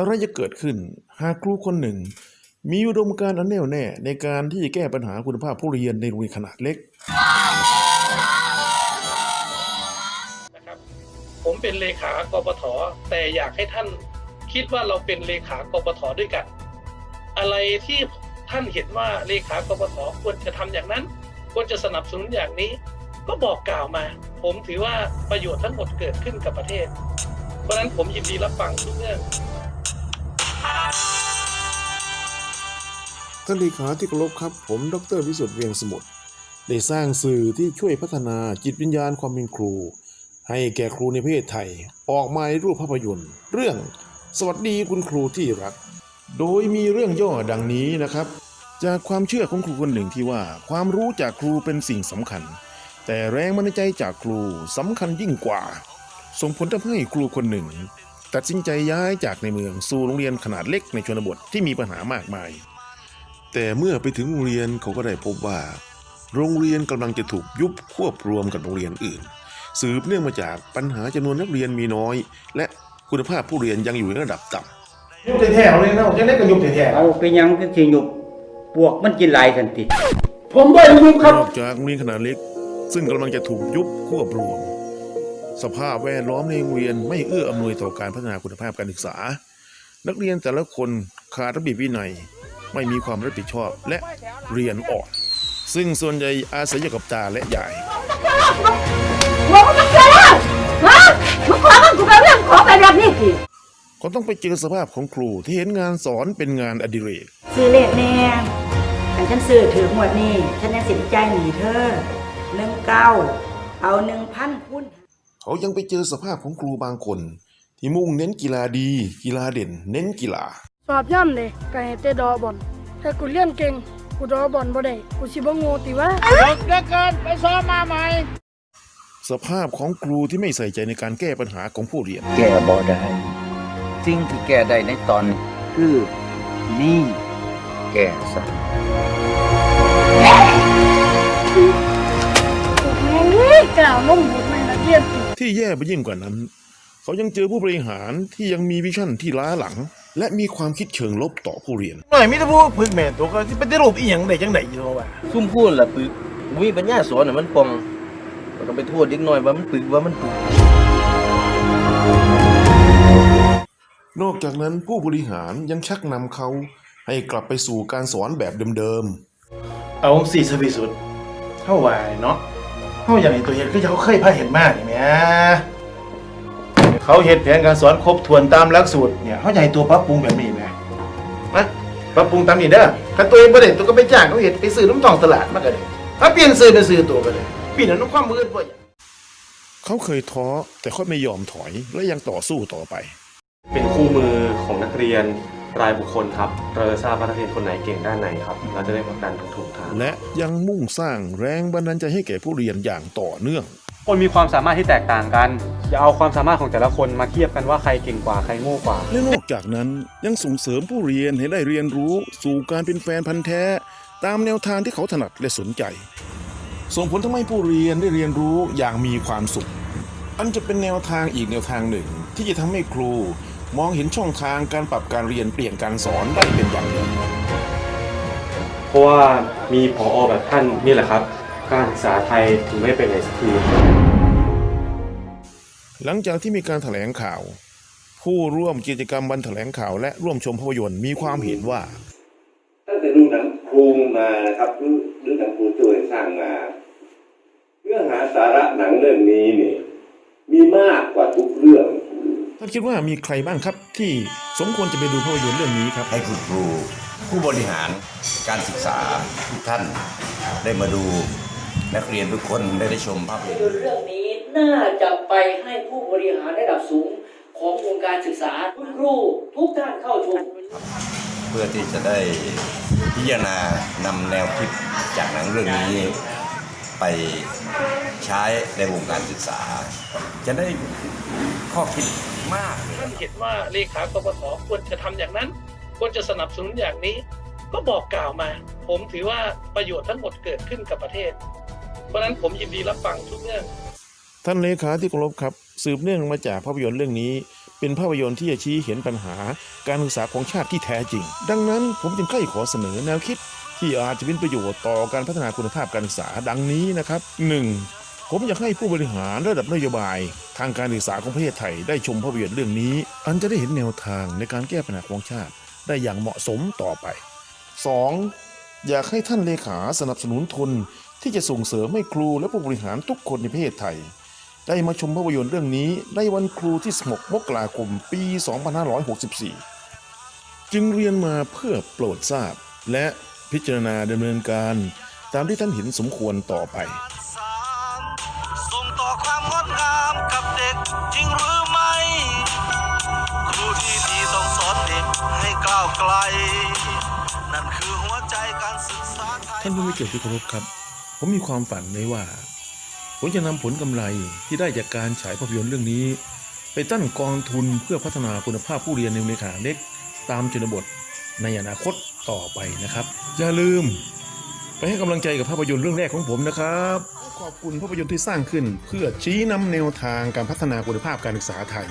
อะไรจะเกิดขึ้น หากครูคนหนึ่ง มีอุดมการณ์อันแน่วแน่ในการที่จะแก้ปัญหาคุณภาพผู้เรียนในโรงเรียนขนาดเล็ก นะครับผมเป็นเลขากปทแต่อยากให้ท่านคิดว่าเราเป็นเลขากปทด้วยกัน อะไรที่ท่านเห็นว่าเลขากปทควรจะทำอย่างนั้น ควรจะสนับสนุนอย่างนี้ ก็บอกกล่าวมา ผมถือว่าประโยชน์ทั้งหมดเกิดขึ้นกับประเทศ เพราะฉะนั้นผมยินดีรับฟังทุกเรื่อง ท่านเลขาที่เคารพครับ ผมดรวิสุทธิ์เวียงสมุทรได้สร้างสื่อที่ช่วยพัฒนาจิตวิญญาณความเป็นครู ให้แก่ครูในประเทศไทย ออกมาในรูปภาพยนตร์ เรื่องสวัสดีคุณครูที่รัก โดยมีเรื่องย่อดังนี้นะครับ จากความเชื่อของครูคนหนึ่งที่ว่า ความรู้จากครูเป็นสิ่งสำคัญ แต่แรงบันใจจากครูสำคัญยิ่งกว่า ส่งผลทำให้ครูคนหนึ่ง ตัดสินใจย้ายจากในเมืองสู่โรงเรียนขนาดเล็กในชนบทที่มีปัญหามากมาย แต่เมื่อไปถึงโรงเรียนเขาก็ได้พบว่า โรงเรียนกำลังจะถูกยุบควบรวมกับโรงเรียนอื่น สืบเนื่องมาจากปัญหาจำนวนนักเรียนมีน้อย และคุณภาพผู้เรียนยังอยู่ในระดับต่ำยุบแท้ๆเลยนะผมจะได้ก็ยุบแท้เอาไปยังก็สิหยุบปวกมันกินหลายทันติๆผมบ่ได้ยุบครับนอกจากโรงเรียนขนาดเล็ก ซึ่งกำลังจะถูกยุบควบรวม สภาพแวดล้อมในโรงเรียนไม่เอื้ออำนวยต่อการพัฒนาคุณภาพการศึกษา นักเรียนแต่ละคนขาดระเบียบวินัย ไม่มีความรับผิดชอบและเรียนอ่อน ซึ่งส่วนใหญ่อาศัยอยู่กับตาและยายบอกว่ามันเจอแล้วฮะมึงขอมันกูไปเรื่องขอไปแบบนี้สิก็ต้องไปเจอสภาพของครูที่เห็นงานสอนเป็นงานอดิเรกซื้อเลขแน่แต่ฉันซื้อถือหมวดนี้ฉันยังสินใจายหนีเธอหนึ่งเก้าเอาหนึ่งพันคุณเขายังไปเจอสภาพของครูบางคน ที่มุ่งเน้นกีฬาดี กีฬาเด่น เน้นกีฬา สอบย่ำเลยก็ให้แต่ดอบอลถ้ากูเรียนเก่งกูดอบอลบ่ได้กูสิบ่โง่ติวะสภาพของครูที่ไม่ใส่ใจในการแก้ปัญหาของผู้เรียน แก้บ่ได้ สิ่งที่แก้ได้ในตอนนี้คือนี่แก้ซะเฮ้ยกล่าวลงบทไม่นักเรียนติที่แย่ไปยิ่งกว่านั้น เขายังเจอผู้บริหารที่ยังมีวิชั่นที่ล้าหลัง และมีความคิดเชิงลบต่อผู้เรียน หน่อยมีแต่ผู้พึกแม่นตัวก็สิไปได้รูปอีหยังได้จังได๋อยู่ว่าซุ่มพูดล่ะปึกบ่มีปัญญาสอนน่ะมันปองบ่ต้องไปโทษเด็กน้อยว่ามันปึกว่ามันปึกนอกจากนั้นผู้บริหารยังชักนำเขาให้กลับไปสู่การสอนแบบเดิมเอาสี่สวิสุดเฮาว่าเนาะเฮาอยากให้ตัวเฮ็ดคือเขาเคยพาเห็นมานี่แหม เขาเฮ็ดแผนการสอนครบถ้วนตามหลักสูตรเนี่ยเฮาอยากให้ตัวปรับปรุงแบบนี้แหมมาปรับปรุงตามนี้เด้อถ้าตัวเองบ่ได้ตัวก็ไปจ้างเขาเฮ็ดไปซื้อน้ำท้องตลาดมาก็ได้ถ้าเปลี่ยนซื้อเป็นซื้อตัวก็ได้เปลี่ยนน้ำความมืดบ่อยากๆเขาเคยท้อแต่เขาไม่ยอมถอยและยังต่อสู้ต่อไป เป็นคู่มือของนักเรียนรายบุคคลครับ เราจะทราบว่านักเรียนคนไหนเก่งด้านไหนครับ เราจะได้ผลักดันถูกๆทางและยังมุ่งสร้างแรงบันดาลใจให้แก่ผู้เรียนอย่างต่อเนื่อง คนมีความสามารถที่แตกต่างกัน อย่าเอาความสามารถของแต่ละคนมาเทียบกันว่าใครเก่งกว่าใครโง่กว่า และนอกจากนั้นยังส่งเสริมผู้เรียนให้ได้เรียนรู้สู่การเป็นแฟนพันธ์แท้ ตามแนวทางที่เขาถนัดและสนใจ ส่งผลทำให้ผู้เรียนได้เรียนรู้อย่างมีความสุข อันจะเป็นแนวทางอีกแนวทางหนึ่ง ที่จะทำให้ครู มองเห็นช่องทางการปรับการเรียนเปลี่ยนการสอนได้เป็นอย่างดีเพราะว่ามีผอแบบท่านนี่แหละครับ การศึกษาไทยถึงไม่เป็นไหนสักที หลังจากที่มีการแถลงข่าว ผู้ร่วมกิจกรรมวันแถลงข่าว และร่วมชมภาพยนตร์มีความเห็นว่าตั้งแต่ดูหนังครูมานะครับหรือหรือหนังครูช่วยสร้างมาเนื้อหาสาระหนังเรื่องนี้เนี่ยมีมากกว่าทุกเรื่องท่านคิดว่ามีใครบ้างครับ ที่สมควรจะไปดูภาพยนตร์เรื่องนี้ครับ ให้คุณครูผู้บริหารการศึกษาทุกท่านได้มาดู นักเรียนทุกคนได้ได้ชมภาพยนตร์เรื่องนี้น่าจะไปให้ผู้บริหารระดับสูงของวงการศึกษาคุณครูทุกท่านเข้าชม เพื่อที่จะได้พิจารณานำแนวคิดจากหนังเรื่องนี้ ไปใช้ในวงการศึกษา จะได้ข้อคิดมากท่านเห็นว่าเลขากปทควรจะทำอย่างนั้น ควรจะสนับสนุนอย่างนี้ ก็บอกกล่าวมา ผมถือว่าประโยชน์ทั้งหมดเกิดขึ้นกับประเทศ เพราะนั้นผมยินดีรับฟังทุกเรื่อง ท่านเลขาที่เคารพครับ สืบเนื่องมาจากภาพยนตร์เรื่องนี้ เป็นภาพยนตร์ที่จะชี้เห็นปัญหา การศึกษาของชาติที่แท้จริง ดังนั้นผมจึงใกล้ขอเสนอแนวคิด ที่อาจจะเป็นประโยชน์ต่อการพัฒนาคุณภาพการศึกษาดังนี้นะครับ 1. ผมอยากให้ผู้บริหารระดับนโยบาย ทางการศึกษาของประเทศไทยได้ชมภาพยนตร์เรื่องนี้ อันจะได้เห็นแนวทางในการแก้ปัญหาของชาติ ได้อย่างเหมาะสมต่อไป 2. อยากให้ท่านเลขาสนับสนุนทุน ที่จะส่งเสริมให้ครูและผู้บริหารทุกคนในประเทศไทย ได้มาชมภาพยนตร์เรื่องนี้ในวันครูที่ 16 มกราคม ปี 2564 จึงเรียนมาเพื่อโปรดทราบ และพิจารณาดำเนินการตามที่ท่านเห็นสมควรต่อไป ส่งต่อความงดงามกับเด็กจริงหรือไม่ ครูที่ดีต้องสอนเด็กให้ก้าวไกล นั่นคือหัวใจการศึกษาไทย ท่านผู้มีเกียรติที่เคารพครับ ผมมีความฝันไว้ว่า ผมจะนำผลกำไรที่ได้จากการฉายภาพยนตร์เรื่องนี้ ไปตั้งกองทุนเพื่อพัฒนาคุณภาพผู้เรียนในโรงเรียนขนาดเล็ก ตามชนบทในอนาคตต่อไปนะครับ อย่าลืม ไปให้กำลังใจกับภาพยนตร์เรื่องแรกของผมนะครับ ขอบคุณภาพยนตร์ที่สร้างขึ้น เพื่อชี้นำแนวทางการพัฒนาคุณภาพการศึกษาไทย